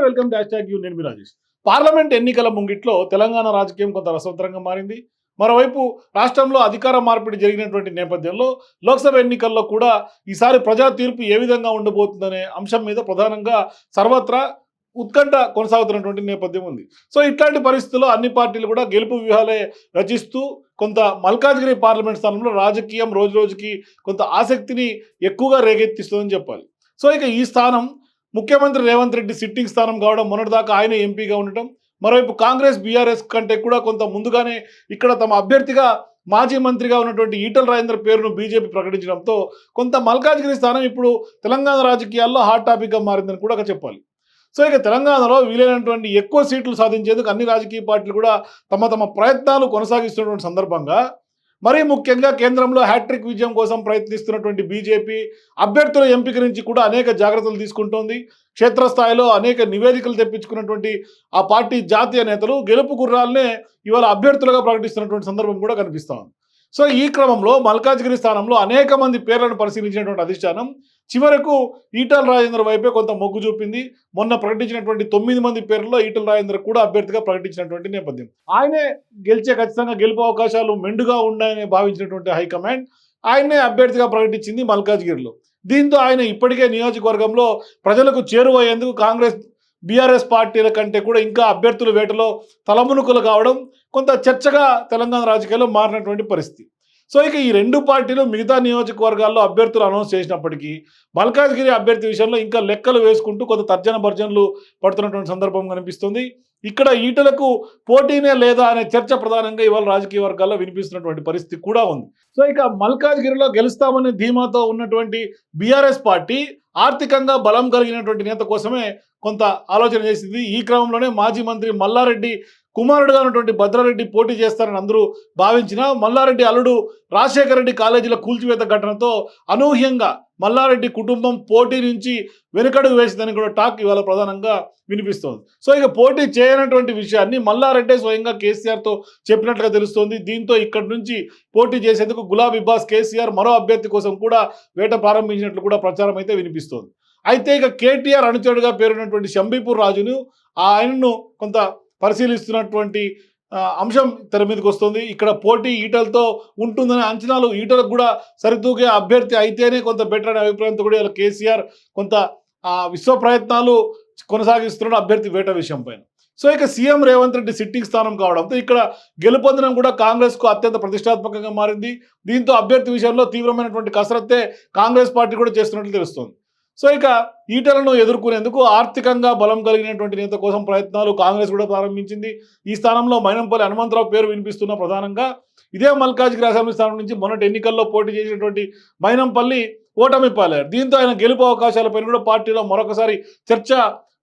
నమస్తే welcome dash tag you నేను మీ Rajesh. Parliament ఎన్నికల ముంగిట్లో తెలంగాణ రాజకీయం కొంత రసవత్తరంగా మారింది. మరోవైపు రాష్ట్రంలో అధికార మార్పిడి జరిగినటువంటి నేపథ్యంలో లోక్సభ ఎన్నికల్లో కూడా ఈసారి ప్రజా తీర్పు ఏ విధంగా ఉండబోతుందనే అంశం మీద ప్రధానంగా సర్వత్రా ఉత్కంఠ కొనసాగుతున్నటువంటి నేపథ్యం ఉంది. సో ఇట్లాంటి పరిస్థితుల్లో అన్ని పార్టీలు కూడా గెలుపు వ్యూహాలే రచిస్తూ కొంత మల్కాజ్గిరి పార్లమెంట్ స్థానంలో రాజకీయం రోజు రోజుకి కొంత ఆసక్తిని ఎక్కువగా రేకెత్తిస్తుందని చెప్పాలి. సో ఇక ఈ స్థానం ముఖ్యమంత్రి రేవంత్ రెడ్డి సిట్టింగ్ స్థానం కావడం మొన్నటిదాకా ఆయన ఎంపీగా ఉండటం. మరోవైపు కాంగ్రెస్ బీఆర్ఎస్ కంటే కూడా కొంత ముందుగానే ఇక్కడ తమ అభ్యర్థిగా మాజీ మంత్రిగా ఉన్నటువంటి ఈటల రాజేంద్ర పేరును బీజేపీ ప్రకటించడంతో కొంత మల్కాజ్గిరి స్థానం ఇప్పుడు తెలంగాణ రాజకీయాల్లో హాట్ టాపిక్గా మారిందని కూడా చెప్పాలి. సో ఇక తెలంగాణలో వీలైనటువంటి ఎక్కువ సీట్లు సాధించేందుకు అన్ని రాజకీయ పార్టీలు కూడా తమ తమ ప్రయత్నాలు కొనసాగిస్తున్నటువంటి సందర్భంగా మరీ ముఖ్యంగా కేంద్రంలో హ్యాట్రిక్ విజయం కోసం ప్రయత్నిస్తున్నటువంటి బీజేపీ అభ్యర్థుల ఎంపిక నుంచి కూడా అనేక జాగ్రత్తలు తీసుకుంటోంది. క్షేత్రస్థాయిలో అనేక నివేదికలు తెప్పించుకున్నటువంటి ఆ పార్టీ జాతీయ నేతలు గెలుపు గుర్రాలనే ఇవాళ అభ్యర్థులుగా ప్రకటిస్తున్నటువంటి సందర్భం కూడా కనిపిస్తోంది సో ఈ క్రమంలో మల్కాజ్గిరి స్థానంలో అనేక మంది పేర్లను పరిశీలించినటువంటి అధిష్టానం చివరకు ఈటల రాజేంద్ర వైపే కొంత మొగ్గు చూపింది. మొన్న ప్రకటించినటువంటి తొమ్మిది మంది పేర్లలో ఈటల రాజేంద్ర కూడా అభ్యర్థిగా ప్రకటించినటువంటి నేపథ్యం. ఆయనే గెలిచే ఖచ్చితంగా గెలుపు అవకాశాలు మెండుగా ఉన్నాయని భావించినటువంటి హైకమాండ్ ఆయనే అభ్యర్థిగా ప్రకటించింది మల్కాజ్గిరిలో. దీంతో ఆయన ఇప్పటికే నియోజకవర్గంలో ప్రజలకు చేరువయ్యేందుకు కాంగ్రెస్ బీఆర్ఎస్ పార్టీల కంటే కూడా ఇంకా అభ్యర్థుల వేటలో తలమునుకలు కావడం కొంత చర్చగా తెలంగాణ రాజకీయాల్లో మారినటువంటి పరిస్థితి. సో ఇక ఈ రెండు పార్టీలు మిగతా నియోజకవర్గాల్లో అభ్యర్థులు అనౌన్స్ చేసినప్పటికీ మల్కాజ్గిరి అభ్యర్థి విషయంలో ఇంకా లెక్కలు వేసుకుంటూ కొంత తర్జన భర్జనలు పడుతున్నటువంటి సందర్భం కనిపిస్తుంది. ఇక్కడ ఈటలకు పోటీనే లేదా అనే చర్చ ప్రధానంగా ఇవాళ రాజకీయ వర్గాల్లో వినిపిస్తున్నటువంటి పరిస్థితి కూడా ఉంది. సో ఇక మల్కాజ్గిరిలో గెలుస్తామనే ధీమాతో ఉన్నటువంటి బీఆర్ఎస్ పార్టీ ఆర్థికంగా బలం కలిగినటువంటి నేత కోసమే కొంత ఆలోచన చేసింది. ఈ క్రమంలోనే మాజీ మంత్రి మల్లారెడ్డి కుమారుడుగా ఉన్నటువంటి భద్రారెడ్డి పోటీ చేస్తారని అందరూ భావించిన మల్లారెడ్డి అల్లుడు రాజశేఖర రెడ్డి కాలేజీల కూల్చివేత ఘటనతో అనూహ్యంగా మల్లారెడ్డి కుటుంబం పోటీ నుంచి వెనుకడుగు వేసిందని కూడా టాక్ ఇవాళ ప్రధానంగా వినిపిస్తోంది. సో ఇక పోటీ చేయనటువంటి విషయాన్ని మల్లారెడ్డి స్వయంగా కేసీఆర్తో చెప్పినట్లుగా తెలుస్తోంది. దీంతో ఇక్కడి నుంచి పోటీ చేసేందుకు గులాబీ బాస్ కేసీఆర్ మరో అభ్యర్థి కోసం కూడా వేట ప్రారంభించినట్లు కూడా ప్రచారం అయితే వినిపిస్తోంది. అయితే ఇక కేటీఆర్ అనుచరుడుగా పేరున్నటువంటి శంబీపూర్ రాజును ఆయనను కొంత పరిశీలిస్తున్నటువంటి అంశం తెర మీదకి వస్తుంది. ఇక్కడ పోటీ ఈటలతో ఉంటుందనే అంచనాలు ఈటలకు కూడా సరితూగే అభ్యర్థి అయితేనే కొంత బెటర్ అనే అభిప్రాయంతో కూడా ఇలా కేసీఆర్ కొంత విశ్వ ప్రయత్నాలు కొనసాగిస్తున్నాడు అభ్యర్థి వేట విషయం పైన. సో ఇక సీఎం రేవంత్ రెడ్డి సిట్టింగ్ స్థానం కావడంతో ఇక్కడ గెలుపొందడం కూడా కాంగ్రెస్కు అత్యంత ప్రతిష్టాత్మకంగా మారింది. దీంతో అభ్యర్థి విషయంలో తీవ్రమైనటువంటి కసరత్తే కాంగ్రెస్ పార్టీ కూడా చేస్తున్నట్లు తెలుస్తోంది. సో ఇక ఈటలను ఎదుర్కొనేందుకు ఆర్థికంగా బలం కలిగినటువంటి నేత కోసం ప్రయత్నాలు కాంగ్రెస్ కూడా ప్రారంభించింది. ఈ స్థానంలో మైనంపల్లి హనుమంతరావు పేరు వినిపిస్తున్న ప్రధానంగా ఇదే మల్కాజ్గిరి అసెంబ్లీ స్థానం నుంచి మొన్నటి ఎన్నికల్లో పోటీ చేసినటువంటి మైనంపల్లి ఓటమి పాలారు దీంతో ఆయన గెలుపు అవకాశాలపైన కూడా పార్టీలో మరొకసారి చర్చ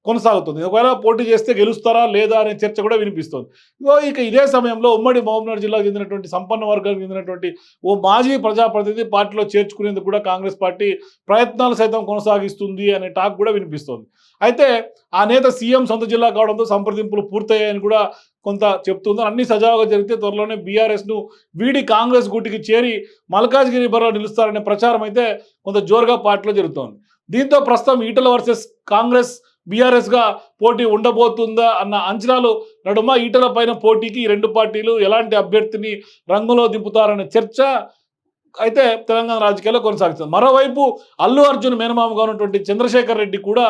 కొనసాగుతుంది. ఒకవేళ పోటీ చేస్తే గెలుస్తారా లేదా అనే చర్చ కూడా వినిపిస్తుంది. ఇగో ఇక ఇదే సమయంలో ఉమ్మడి మహబూబ్నగర్ జిల్లాకు చెందినటువంటి సంపన్న వర్గానికి చెందినటువంటి ఓ మాజీ ప్రజాప్రతినిధి పార్టీలో చేర్చుకునేందుకు కూడా కాంగ్రెస్ పార్టీ ప్రయత్నాలు సైతం కొనసాగిస్తుంది అనే టాక్ కూడా వినిపిస్తోంది. అయితే ఆ నేత సీఎం సొంత జిల్లా కావడంతో సంప్రదింపులు పూర్తయ్యాయని కూడా కొంత చెప్తుంది అన్ని సజావుగా జరిగితే త్వరలోనే బీఆర్ఎస్ను వీడి కాంగ్రెస్ గుటికి చేరి మల్కాజ్గిరి బరిలో నిలుస్తారనే ప్రచారం అయితే కొంత జోరుగా పార్టీలో జరుగుతోంది. దీంతో ప్రస్తుతం ఈటల వర్సెస్ కాంగ్రెస్ బీఆర్ఎస్గా పోటీ ఉండబోతుందా అన్న అంచనాలు నడుమ ఈటల పైన పోటీకి రెండు పార్టీలు ఎలాంటి అభ్యర్థిని రంగంలో దింపుతారనే చర్చ అయితే తెలంగాణ రాజకీయాల్లో కొనసాగుతుంది. మరోవైపు అల్లు అర్జున్ మేనమామగా ఉన్నటువంటి చంద్రశేఖర్ రెడ్డి కూడా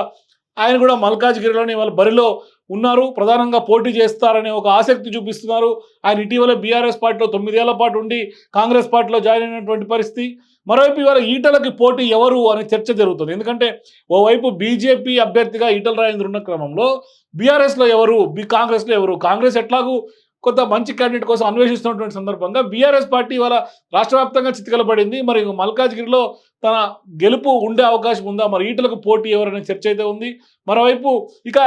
ఆయన కూడా మల్కాజ్గిరిలోని వాళ్ళ బరిలో ఉన్నారు. ప్రధానంగా పోటీ చేస్తారనే ఒక ఆసక్తి చూపిస్తున్నారు. ఆయన ఇటీవల బీఆర్ఎస్ పార్టీలో తొమ్మిదేళ్ళ పాటు ఉండి కాంగ్రెస్ పార్టీలో జాయిన్ అయినటువంటి పరిస్థితి. మరోవైపు ఇవాళ ఈటలకి పోటీ ఎవరు అనే చర్చ జరుగుతుంది. ఎందుకంటే ఓవైపు బీజేపీ అభ్యర్థిగా ఈటల రాజేంద్ర ఉన్న క్రమంలో బీఆర్ఎస్లో ఎవరు? బి కాంగ్రెస్లో ఎవరు? కాంగ్రెస్ ఎట్లాగూ కొంత మంచి క్యాండిడేట్ కోసం అన్వేషిస్తున్నటువంటి సందర్భంగా బీఆర్ఎస్ పార్టీ వల్ల రాష్ట్ర వ్యాప్తంగా చితికలబడింది మరి మల్కాజ్గిరిలో తన గెలుపు ఉండే అవకాశం ఉందా? మరి ఈటలకు పోటీ ఎవరనే చర్చ అయితే ఉంది. మరోవైపు ఇక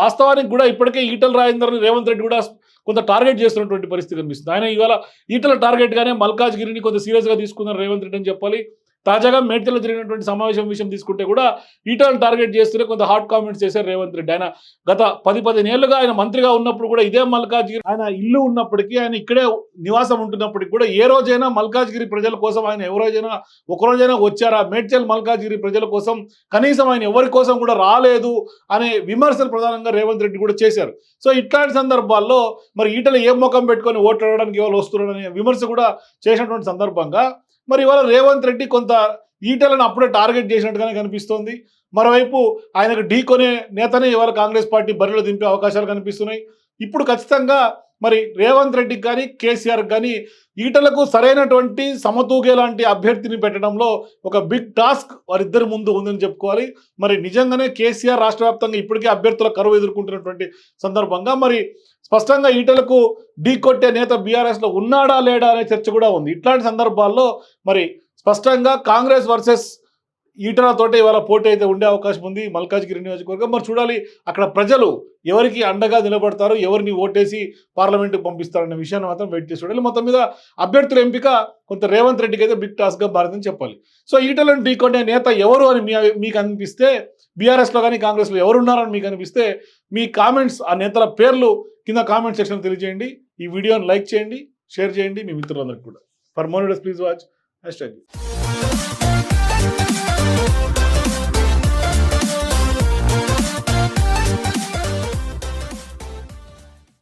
వాస్తవానికి కూడా ఇప్పటికే ఈటల రాజేందర్ని రేవంత్ రెడ్డి కూడా కొంత టార్గెట్ చేస్తున్నటువంటి పరిస్థితి కనిపిస్తుంది. ఆయన ఇవాళ ఈటల టార్గెట్గానే మల్కాజ్గిరిని కొంత సీరియస్గా తీసుకున్నారు రేవంత్ రెడ్డి అని చెప్పాలి. తాజాగా మేడ్చల్లో జరిగినటువంటి సమావేశం విషయం తీసుకుంటే కూడా ఈటలను టార్గెట్ చేస్తూనే కొంత హాట్ కామెంట్స్ చేశారు రేవంత్ రెడ్డి. ఆయన గత పది పదిహేను ఏళ్ళుగా ఆయన మంత్రిగా ఉన్నప్పుడు కూడా ఇదే మల్కాజ్గిరి ఆయన ఇల్లు ఉన్నప్పటికీ ఆయన ఇక్కడే నివాసం ఉంటున్నప్పటికీ కూడా ఏ రోజైనా మల్కాజ్గిరి ప్రజల కోసం ఆయన ఎవరోజైనా ఒకరోజైనా వచ్చారా? మేడ్చల్ మల్కాజ్గిరి ప్రజల కోసం కనీసం ఆయన ఎవరి కోసం కూడా రాలేదు అనే విమర్శలు ప్రధానంగా రేవంత్ రెడ్డి కూడా చేశారు. సో ఇట్లాంటి సందర్భాల్లో మరి ఈటలు ఏ ముఖం పెట్టుకొని ఓట్లాడడానికి అడగడానికి ఎవరు వస్తున్నారనే విమర్శ కూడా చేసినటువంటి సందర్భంగా మరి ఇవాళ రేవంత్ రెడ్డి కొంత ఈటలను అప్పుడే టార్గెట్ చేసినట్టుగానే కనిపిస్తోంది. మరోవైపు ఆయనకు ఢీకొనే నేతనే ఇవాళ కాంగ్రెస్ పార్టీ బరిలో దింపే అవకాశాలు కనిపిస్తున్నాయి. ఇప్పుడు ఖచ్చితంగా మరి రేవంత్ రెడ్డికి కానీ కేసీఆర్ కానీ ఈటలకు సరైనటువంటి సమతూగే లాంటి అభ్యర్థిని పెట్టడంలో ఒక బిగ్ టాస్క్ వారిద్దరి ముందు ఉందని చెప్పుకోవాలి. మరి నిజంగానే కేసీఆర్ రాష్ట్ర వ్యాప్తంగా ఇప్పటికే అభ్యర్థుల కరువు ఎదుర్కొంటున్నటువంటి సందర్భంగా మరి స్పష్టంగా ఈటలకు ఢీ కొట్టే నేత బీఆర్ఎస్లో ఉన్నాడా లేడా అనే చర్చ కూడా ఉంది. ఇట్లాంటి సందర్భాల్లో మరి స్పష్టంగా కాంగ్రెస్ వర్సెస్ ఈటనతోటే ఇవాళ పోటీ అయితే ఉండే అవకాశం ఉంది మల్కాజ్గిరి నియోజకవర్గం. మరి చూడాలి అక్కడ ప్రజలు ఎవరికి అండగా నిలబడతారు ఎవరిని ఓటేసి పార్లమెంట్కి పంపిస్తారనే విషయాన్ని మాత్రం వెయిట్ చేసి చూడాలి. మొత్తం మీద అభ్యర్థుల ఎంపిక కొంత రేవంత్ రెడ్డికి అయితే బిగ్ టాస్క్గా మారిందని చెప్పాలి. సో ఈటలను ఢీకొనే నేత ఎవరు అని మీ మీకు అనిపిస్తే బీఆర్ఎస్లో కానీ కాంగ్రెస్లో ఎవరున్నారని మీకు అనిపిస్తే మీ కామెంట్స్ ఆ నేతల పేర్లు కింద కామెంట్ సెక్షన్ తెలియజేయండి. ఈ వీడియోని లైక్ చేయండి షేర్ చేయండి మీ మిత్రులందరికీ కూడా. For more please watch hashtag Thank you